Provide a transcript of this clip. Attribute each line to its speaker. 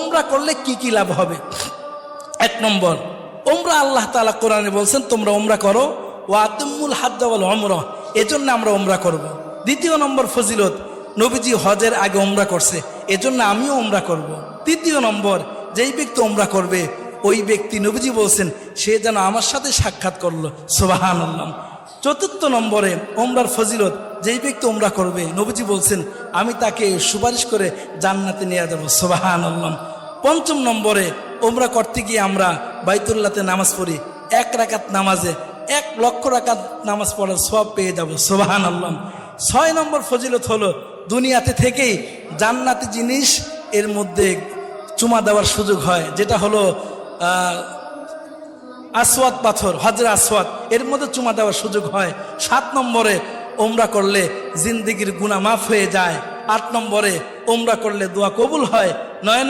Speaker 1: ওমরা করলে কি কি লাভ হবে? এক নম্বর ওমরা আল্লাহ তালা কোরআনে বলছেন, তোমরা ওমরা করো ও আতমুল হাদ্দাওয়াল অমর এজন্য আমরা ওমরা করব। দ্বিতীয় নম্বর ফজিলত, নবীজি হজের আগে ওমরা করছে, এজন্য আমিও ওমরা করব। তৃতীয় নম্বর, যেই ব্যক্তি ওমরা করবে, ওই ব্যক্তি নবীজি বলছেন, সে যেন আমার সাথে সাক্ষাৎ করল। সোবাহান আল্লাহ চতুর্থ নম্বরে ওমরার ফজিলত, যেই ব্যক্তি ওমরা করবে, নবীজি বলছেন, আমি তাকে সুপারিশ করে জান্নাতে নিয়ে যাব। সোবাহান আল্লাহ পঞ্চম নম্বরে ওমরা করতে গিয়ে আমরা বাইতুল্লাতে নামাজ পড়ি। এক রাকাত নামাজে এক লক্ষ রাকাত নামাজ পড়ার সব পেয়ে যাব। সোবাহান আল্লাহ ছয় নম্বর ফজিলত হলো, দুনিয়াতে থেকেই জান্নাতি জিনিস এর মধ্যে চুমা দেওয়ার সুযোগ হয়, যেটা হলো আসওয়াত পাথর হজরা আসওয়াত এর মধ্যে চুমা দেওয়ার সুযোগ হয়। সাত নম্বরে ওমরা করলে জিন্দিগির গুণা মাফ হয়ে যায়। আট নম্বরে ওমরা করলে দোয়া কবুল হয়। নয়